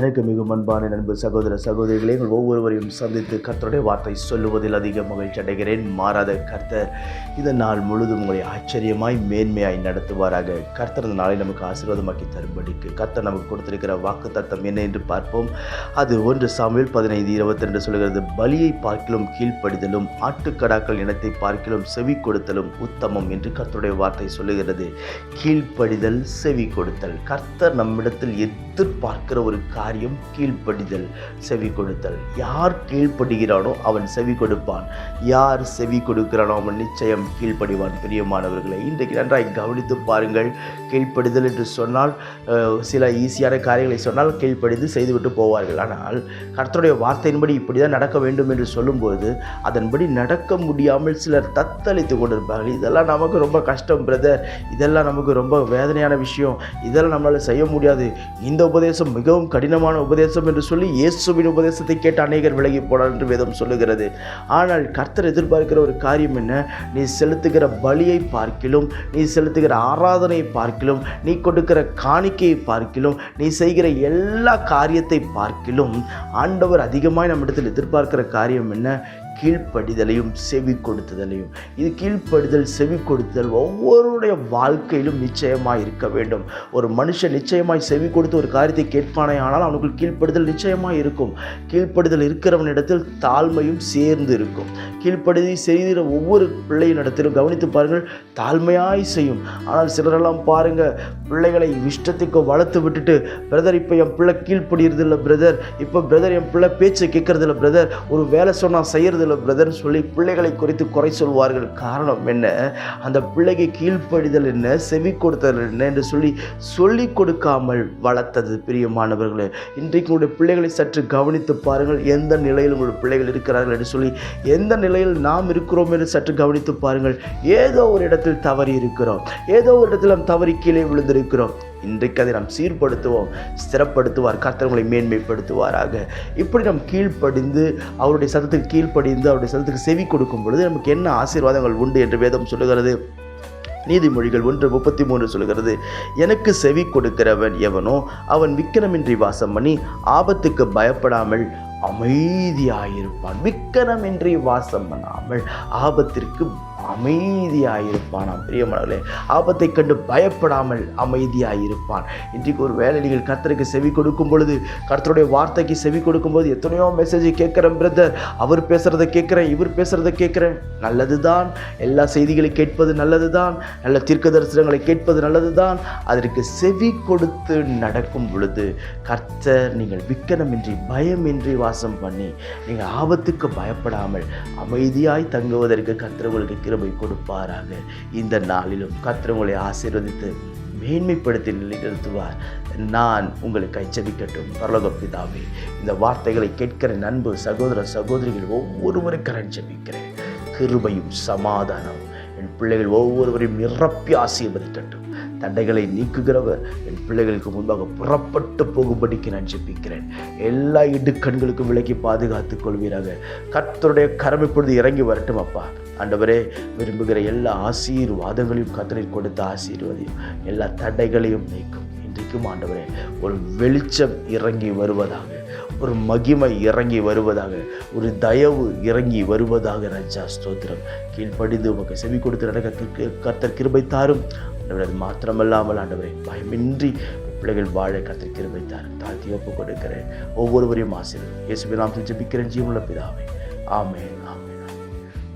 எனக்கு மிகவும் அன்பான நண்பு சகோதர சகோதரிகளே ஒவ்வொருவரையும் சந்தித்து கர்த்தருடைய வார்த்தை சொல்லுவதில் அதிக மகிழ்ச்சி அடைகிறேன். மாறாத கர்த்தர் இந்த நாள் முழுதும் உங்களை ஆச்சரியமாய் மேன்மையாய் நடத்துவாராக. கர்த்தர் இந்த நாளை நமக்கு ஆசீர்வாதமாக்கி தரும்படிக்கு கர்த்தர் நமக்கு கொடுத்திருக்கிற வாக்கு தத்தம் என்ன என்று பார்ப்போம். அது ஒன்று சாமியில் பதினைந்து இருபத்தி ரெண்டு சொல்கிறது பலியை பார்க்கிலும் கீழ்ப்படிதலும் ஆட்டுக்கடாக்கள் இனத்தை பார்க்கிலும் செவி கொடுத்தலும் உத்தமம் என்று கர்த்தருடைய வார்த்தை சொல்லுகிறது. கீழ்ப்படிதல் செவி கொடுத்தல். கர்த்தர் நம்மிடத்தில் எத் எதிர்பார்க்கிற ஒரு காரியம் கீழ்ப்படிதல் செவி கொடுத்தல். யார் கீழ்ப்படுகிறானோ அவன் செவி கொடுப்பான். யார் செவி கொடுக்கிறானோ அவன் நிச்சயம் கீழ்ப்படிவான் பிரியமானவர்களை இன்றைக்கு நன்றாய் கவனித்து பாருங்கள். கீழ்ப்படுதல் என்று சொன்னால் சில ஈஸியான காரியங்களை சொன்னால் கீழ்ப்படிந்து செய்துவிட்டு போவார்கள். ஆனால் கர்த்தருடைய வார்த்தையின்படி இப்படி தான் நடக்க வேண்டும் என்று சொல்லும்போது அதன்படி நடக்க முடியாமல் சிலர் தத்தளித்து கொண்டிருப்பார்கள். இதெல்லாம் நமக்கு ரொம்ப கஷ்டம் பிரதர் இதெல்லாம் நமக்கு ரொம்ப வேதனையான விஷயம். இதெல்லாம் நம்மளால் செய்ய முடியாது. இந்த உபதேசம் மிகவும் கடினமான உபதேசம் என்று சொல்லி இயேசுவின் உபதேசத்தை கேட்டு அநேகர் விலகி போனார் என்று வேதம் சொல்லுகிறது. ஆனால் கர்த்தர் எதிர்பார்க்கிற ஒரு காரியம் என்ன? நீ செலுத்துகிற பலியை பார்க்கிலும் நீ செலுத்துகிற ஆராதனையை பார்க்கிலும் நீ கொடுக்கிற காணிக்கையை பார்க்கிலும் நீ செய்கிற எல்லா காரியத்தை பார்க்கிலும் ஆண்டவர் அதிகமாக நம்மிடத்தில் எதிர்பார்க்கிற காரியம் என்ன? கீழ்ப்படிதலையும் செவி கொடுத்துதலையும் இது கீழ்ப்படிதல் செவி கொடுத்தல் ஒவ்வொருடைய வாழ்க்கையிலும் நிச்சயமாக இருக்க வேண்டும். ஒரு மனுஷன் நிச்சயமாய் செவி கொடுத்து ஒரு காரியத்தை கேட்பானே ஆனால் அவனுக்குள் கீழ்ப்படுதல் நிச்சயமாக இருக்கும். கீழ்ப்படுதல் இருக்கிறவனிடத்தில் தாழ்மையும் சேர்ந்து இருக்கும். கீழ்ப்படுதி செய்கிற ஒவ்வொரு பிள்ளையினிடத்திலும் கவனித்து பாருங்கள் தாழ்மையாய் செய்யும். ஆனால் சிலரெல்லாம் பாருங்கள் பிள்ளைகளை இஷ்டத்துக்கு வளர்த்து விட்டுட்டு பிரதர் இப்போ என் பிள்ளை கீழ்ப்படுகிறது இல்லை பிரதர். இப்போ பிரதர் என் பிள்ளை பேச்சை கேட்கறதில்ல பிரதர். ஒரு வேலை சொன்னால் செய்கிறது இல்லை பிரதர்னு சொல்லி பிள்ளைகளை குறித்து குறை சொல்வார்கள். காரணம் என்ன? அந்த பிள்ளைக்கு கீழ்ப்படிதல் என்ன? செவி கொடுத்தல் என்ன என்று சொல்லி சொல்லி கொடுக்காமல் வளர்த்தது பிரியமானவர்களே. இன்றைக்கு உங்களுடைய பிள்ளைகளை சற்று கவனித்து பாருங்கள். எந்த நிலையில் உங்களுடைய பிள்ளைகள் இருக்கிறார்கள் என்று சொல்லி எந்த நிலையில் நாம் இருக்கிறோம் என்று சற்று கவனித்து பாருங்கள். ஏதோ ஒரு இடத்தில் தவறி இருக்கிறோம் ஏதோ ஒரு இடத்தில் நாம் தவறி கீழே விழுந்திருக்கிறோம். இன்றைக்கு அதை நாம் சீர்படுத்துவோம் ஸ்திரப்படுத்துவார் கர்த்தர்களை மேன்மைப்படுத்துவாராக. இப்படி நாம் கீழ்ப்படிந்து அவருடைய சத்தத்துக்கு கீழ்ப்படிந்து அவருடைய சத்தத்துக்கு செவி கொடுக்கும் பொழுது நமக்கு என்ன ஆசீர்வாதங்கள் உண்டு என்று வேதம் சொல்லுகிறது? நீதிமொழிகள் ஒன்று முப்பத்தி மூன்று சொல்கிறது எனக்கு செவி கொடுக்கிறவன் எவனோ அவன் விக்கிரமின்றி வாசம் பண்ணி ஆபத்துக்கு பயப்படாமல் அமைதியாயிருப்பான். விக்கிரமின்றி வாசம் பண்ணாமல் ஆபத்திற்கு அமைதியாயிருப்பானாம் பிரியமானவர்களே ஆபத்தை கண்டு பயப்படாமல் அமைதியாயிருப்பான். இன்றைக்கு ஒரு வேலை நீங்கள் கர்த்தருக்கு செவி கொடுக்கும் பொழுது கர்த்தருடைய வார்த்தைக்கு செவி கொடுக்கும்போது எத்தனையோ மெசேஜ் கேட்குறேன் பிரதர் அவர் பேசுகிறத கேட்குறேன் இவர் பேசுகிறத கேட்குறேன். நல்லது தான் எல்லா செய்திகளை கேட்பது நல்லது தான் நல்ல தீர்க்க தரிசனங்களை கேட்பது நல்லது தான் அதற்கு செவி கொடுத்து நடக்கும் பொழுது கர்த்தர் நீங்கள் விக்கனமின்றி பயமின்றி வாசம் பண்ணி நீங்கள் ஆபத்துக்கு பயப்படாமல் அமைதியாய் தங்குவதற்கு கர்த்தர் உங்களுக்கு கிருபை கொடுப்பாராக. இந்த நாளிலும் கர்த்தர் உங்களை ஆசீர்வதித்து மேன்மைப்படுத்தி நிலைநிறுத்துவார். நான் உங்களுக்கு அச்சபிக்கட்டும் பரலோக பிதாவே இந்த வார்த்தைகளை கேட்கிற நண்பு சகோதர சகோதரிகள் ஒவ்வொருவருக்கும் ஜெபிக்கிறேன் கிருபையும் சமாதானம் என் பிள்ளைகள் ஒவ்வொருவரையும் நிரப்பி ஆசீர்வதிக்கட்டும். தடைகளை நீக்குகிறவர் என் பிள்ளைகளுக்கு முன்பாக புறப்பட்டு போகும்படிக்கு நான் ஜெபிக்கிறேன். எல்லா இடுக்கண்களுக்கும் விலக்கி பாதுகாத்துக் கொள்வீராக. கர்த்தருடைய கரம் இப்பொழுது இறங்கி வரட்டும் அப்பா. ஆண்டவரே விரும்புகிற எல்லா ஆசீர்வாதங்களையும் கத்தரில் கொடுத்த ஆசீர்வதியும் எல்லா தடைகளையும் நீக்கும். இன்றைக்கும் ஆண்டவரே ஒரு வெளிச்சம் இறங்கி வருவதாக ஒரு மகிமை இறங்கி வருவதாக ஒரு தயவு இறங்கி வருவதாக ராஜா ஸ்தோத்திரம். கீழ்ப்படிந்து உமக்கு செவி கொடுத்து நடக்க கர்த்தர் கிருபை தாரும். ஆண்டவரே அது மாத்திரமல்லாமல் ஆண்டவரை பயமின்றி பிள்ளைகள் வாழ கர்த்தர் கிருபை தாழ்த்தி ஒப்பு கொடுக்கிறேன் ஒவ்வொருவரையும் ஆசிரியர் இயேசுவின் நாமத்தில் ஜெபிக்கிறேன். ஜீவனுள்ள பிதாவை. ஆமென்.